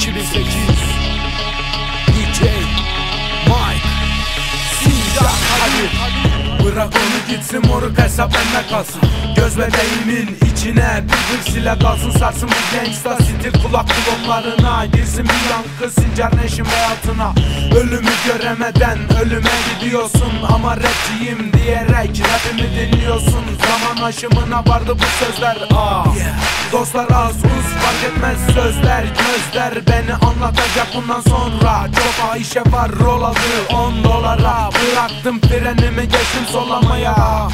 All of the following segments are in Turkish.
2008 DJ Mike Silah hadi Bırak onu gitsin moruk hesap bende kalsın. Göz bebeğimin içine bir bir silah dalsın sarsın. Bu gangsta Sitir kulak kulaklarına girsin. Bir yankı sincar neşin hayatına. Ölümü göremeden ölüme gidiyorsun. Ama rapçiyim diyerek rapimi dinliyorsun. Zaman aşımına vardı bu sözler. Ah. Dostlar az fark etmez sözler Gözler beni anlatacak. Bundan sonra Çok Ayşe var rol aldı. 10 dolara Bıraktım frenimi geçtim sollamaya.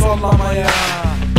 Sollamaya.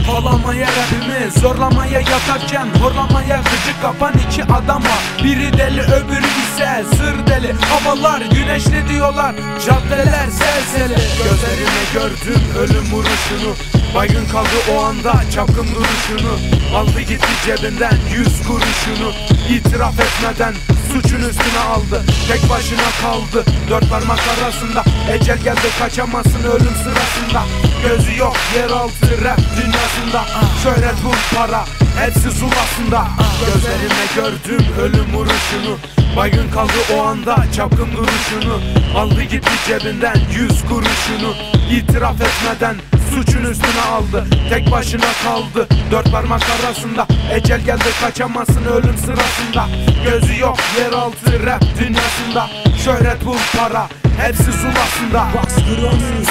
Kolamaya rapimi zorlamaya yatarken Horlamaya gıcık kapan iki adama. Biri deli öbürü ise sır deli. Havalar güneşli diyorlar? Caddeler selseli Gözlerime gördüm ölüm vuruşunu Baygın kaldı o anda çapkın duruşunu. Aldı gitti cebinden yüz kuruşunu. İtiraf etmeden suçun üstüne aldı. Tek başına kaldı dört parmak arasında. Ecel geldi kaçamazsın ölüm sırasında. Gözü yok yeraltı rap dünyasında. Şöhret bu para hepsi zulasında Gözlerime gördüm ölüm vuruşunu. Baygın kaldı o anda çapkın duruşunu. Aldı gitti cebinden yüz kuruşunu. İtiraf etmeden suçun üstüne aldı. Tek başına kaldı. Dört parmak arasında. Ecel geldi kaçamazsın ölüm sırasında. Gözü yok yeraltı rap dünyasında. Şöhret bul para hepsi zulasında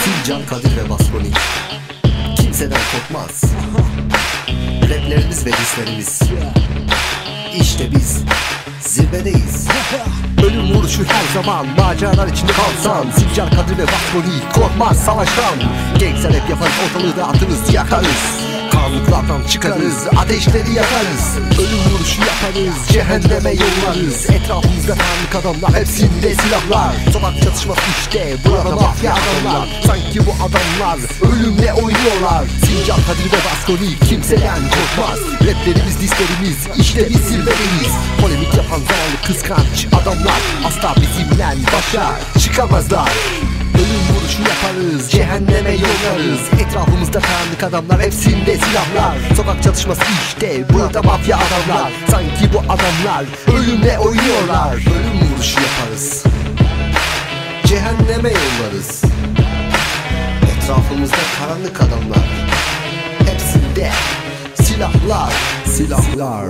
Sincan, Kadir ve Baskoni. Kimseden korkmaz. Raplerimiz ve dislerimiz. İşte biz. Zirvedeyiz. Ölüm vuruşu her zaman Maceralar içinde kalsan. Sincar, Kadir ve Baskoni Korkmaz savaştan. Gençler hep yaparız ortalığı dağıtırız yakarız. Karanlıklardan çıkarız Ateşleri yakarız. Ölüm vuruşu yaparız Cehenneme yollarız. Etrafımızda tanrık adamlar Hepsinde silahlar. Sokak çatışması işte Burada mafya adamlar. Sanki bu adamlar Ölümle oynuyorlar. Sincar, Kadir ve Baskoni Kimseden korkmaz. Raplerimiz, dislerimiz İşte biz zirvedeyiz yapan zamanlı kıskanç adamlar Asla bizimle başa çıkamazlar. Ölüm vuruşu yaparız, cehenneme yollarız. Etrafımızda karanlık adamlar, hepsinde silahlar. Sokak çatışması işte, burada mafya adamlar. Sanki bu adamlar ölümle oynuyorlar. Ölüm vuruşu yaparız Cehenneme yollarız. Etrafımızda karanlık adamlar Hepsinde silahlar Silahlar